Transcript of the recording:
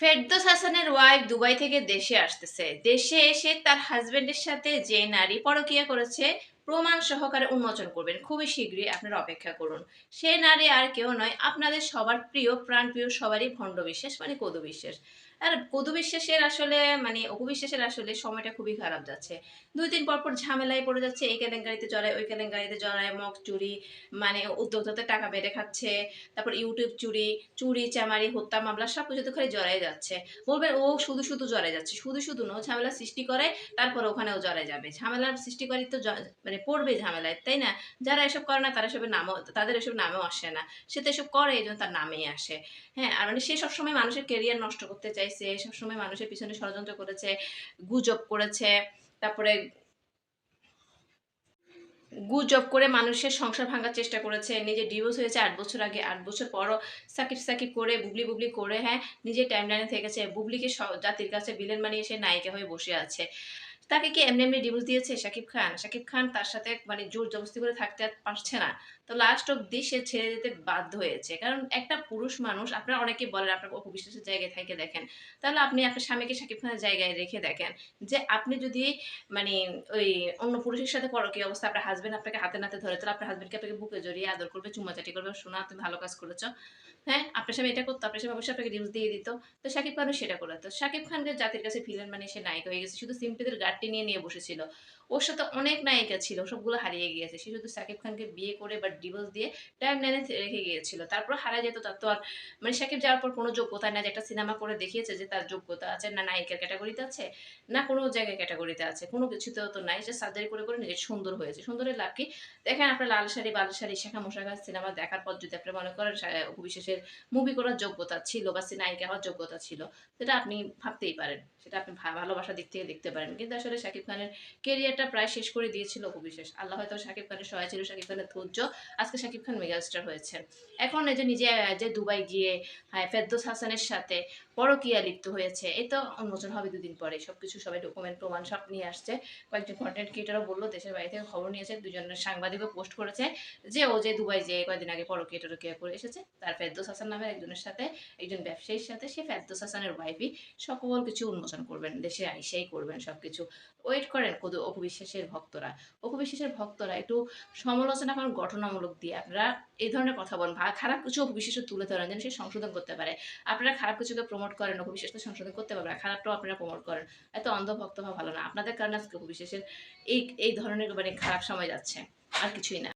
ফেরদৌস হাসানের wife Dubai থেকে দেশে আসতেছে। দেশে এসে তার হাজবেন্ডের সাথে যে নারী পরকীয়া করেছে প্রমাণ সহকারে উন্মোচন করবেন। খুবই শীঘ্রই আপনারা অপেক্ষা করুন। সে নারী আর কেউ নয়, আপনাদের সবার প্রিয়, প্রাণপ্রিয় সবারই ভণ্ড বিশ্বাস মানে কদু বিশ্বাস। আর কদু বিশ্বাসের আসলে মানে অপু বিশ্বাসের আসলে সময়টা খুবই খারাপ যাচ্ছে। দুই দিন পর পর ঝামেলায় পড়ে যাচ্ছে, এই কেলেঙ্কারিতে জড়ায়, ওই কেলেঙ্কারিতে জড়ায়, মগ চুরি মানে উদ্যোক্তাতে টাকা বেড়ে খাচ্ছে, তারপর ইউটিউব চুরি চুরি, চামারি, হত্যা, মামলা, সব কিছুতে খালি জড়াই যাচ্ছে। বলবেন, ও শুধু শুধু জড়াই যাচ্ছে, শুধু শুধু নো ঝামেলা সৃষ্টি করে, তারপর ওখানেও জড়াই যাবে। ঝামেলার সৃষ্টি করে তো মানে পড়বে ঝামেলায়, তাই না? যারা এসব করে না, তারা এসবের নামও, তাদের এসব নামেও আসে না। সে তো এসব করে, এই জন্য তার নামেই আসে। হ্যাঁ আর মানে সে সবসময় মানুষের কেরিয়ার নষ্ট করতে চাইছে, সবসময় মানুষের পিছনে ষড়যন্ত্র করেছে, গুজব করেছে, তারপরে গুজব করে মানুষের সংসার ভাঙার চেষ্টা করেছে নিজে ডিভোর্স হয়েছে আট বছর আগে, আট বছর পরও সাকিব সাকিব করে, বুবলি বুবলি করে হ্যাঁ নিজের টাইম লাইনে থেকেছে বুবলিকে জাতির কাছে বিলেন বানিয়ে সে নায়িকা হয়ে বসে আছে। তাকে কি এমনি এমনি ডিভোর্স দিয়েছে শাকিব খান? শাকিব খান তার সাথে মানে জোর জবস্তি করে থাকতে পারছে না। তো লাস্ট অব্দি সে ছেড়ে দিতে বাধ্য হয়েছে। কারণ একটা পুরুষ মানুষ, আপনারা অনেকে বলেন আপনার অপবিশ্বাসের জায়গায় থেকে দেখেন। তাহলে আপনি আপনার স্বামীকে শাকিব খানের জায়গায় রেখে দেখেন যে আপনি যদি মানে ওই অন্য পুরুষের সাথে করো কি অবস্থা, আপনার হাজবেন্ড আপনাকে হাতে নাতে ধরে, তাহলে আপনার হাজবেন্ডকে আপনাকে বুকে জড়িয়ে আদর করবে চুমাচাটি করবে শোনা তুমি ভালো কাজ করেছ। হ্যাঁ আপনার স্বামী এটা করতো, আপনার স্বামী অবশ্যই আপনাকে ডিভোর্স দিয়ে দিত। তো শাকিব খানও সেটা করতো শাকিব খানকে জাতির কাছে ভিলেন মানে সে নায়ক হয়ে গেছে। শুধু সিম্পিদের গাড়টি নিয়ে নিয়ে বসেছিল। ওর সাথে অনেক নায়িকা ছিল, সবগুলো হারিয়ে গিয়েছে। সে শুধু শাকিব খানকে বিয়ে করে বা ডিভোর্স দিয়ে টাইম লাইনে রেখে গিয়েছিল। তারপর হারা যেত তার তো আর মানে শাকিব যাওয়ার পর কোনো যোগ্যতা নাই যে একটা সিনেমা করে দেখিয়েছে যে তার যোগ্যতা আছে, না নায়িকার ক্যাটাগরিতে আছে, না কোনো জায়গায় ক্যাটাগরিতে আছে। কোনো কিছুতেও তো নাই যে সার্জারি করে করে নিজের সুন্দর হয়েছে। সুন্দরের লাভ কি? দেখেন আপনার লাল শাড়ি, বাল শাড়ি, শেখা মোশাখা সিনেমা দেখার পর যদি আপনি মনে করেন অপবিশ্বাসের মুভি করার যোগ্যতা ছিল বা সে নায়িকা হওয়ার যোগ্যতা ছিল, সেটা আপনি ভাবতেই পারেন। সেটা আপনি ভালোবাসার দিক থেকে দেখতে পারেন। কিন্তু আসলে শাকিব খানের কেরিয়ারটা প্রায় শেষ করে দিয়েছিল অপবিশ্বাস আল্লাহ হয়তো শাকিব খানের সহায় ছিল, শাকিব খানের ধৈর্য। আজকে শাকিব খান মেগাস্টার হয়েছে। এখন এই যে নিজে যে দুবাই গিয়ে হ্যাঁ ফেরদৌস হাসানের সাথে পরকীয়া লিপ্ত হয়েছে, এই তো উন্মোচন হবে দুদিন পরে। সবকিছু সবাই ডকুমেন্ট প্রমাণ সব নিয়ে আসছে। কয়েকজন কন্টেন্ট ক্রিয়েটারও বলল, দেশের বাইরে থেকে খবর নিয়েছে দুজনের সাংবাদিকও পোস্ট করেছে যে ও যে দুবাই যে কয়েকদিন আগে পরকীয়া টরকীয়া করে এসেছে, তার ফেরদৌস হাসান নামের একজনের সাথে, একজন ব্যবসায়ীর সাথে, সে ফেরদৌস হাসানের ওয়াইফই সকল কিছু উন্মোচন করবেন, দেশে আইসেই করবেন সব কিছু ওয়েট করেন কদু অপবিশ্বাসের ভক্তরা। অপবিশ্বাসের ভক্তরা একটু সমালোচনা করেন গঠনামূলক দিয়ে আপনারা এই ধরনের কথা বলেন। খারাপ কিছু অপবিশ্বাস তুলে ধরেন যেন সে সংশোধন করতে পারে। আপনারা খারাপ কিছুকে প্রমোট করেন অপবিশ্বাসকে সংশোধন করতে পারবেন খারাপটাও আপনারা প্রমোট করেন। এত অন্ধভক্ত ভালো না। আপনাদের কারণে আজকে অপবিশ্বাসের এই এই ধরনের মানে খারাপ সময় যাচ্ছে। আর কিছুই না।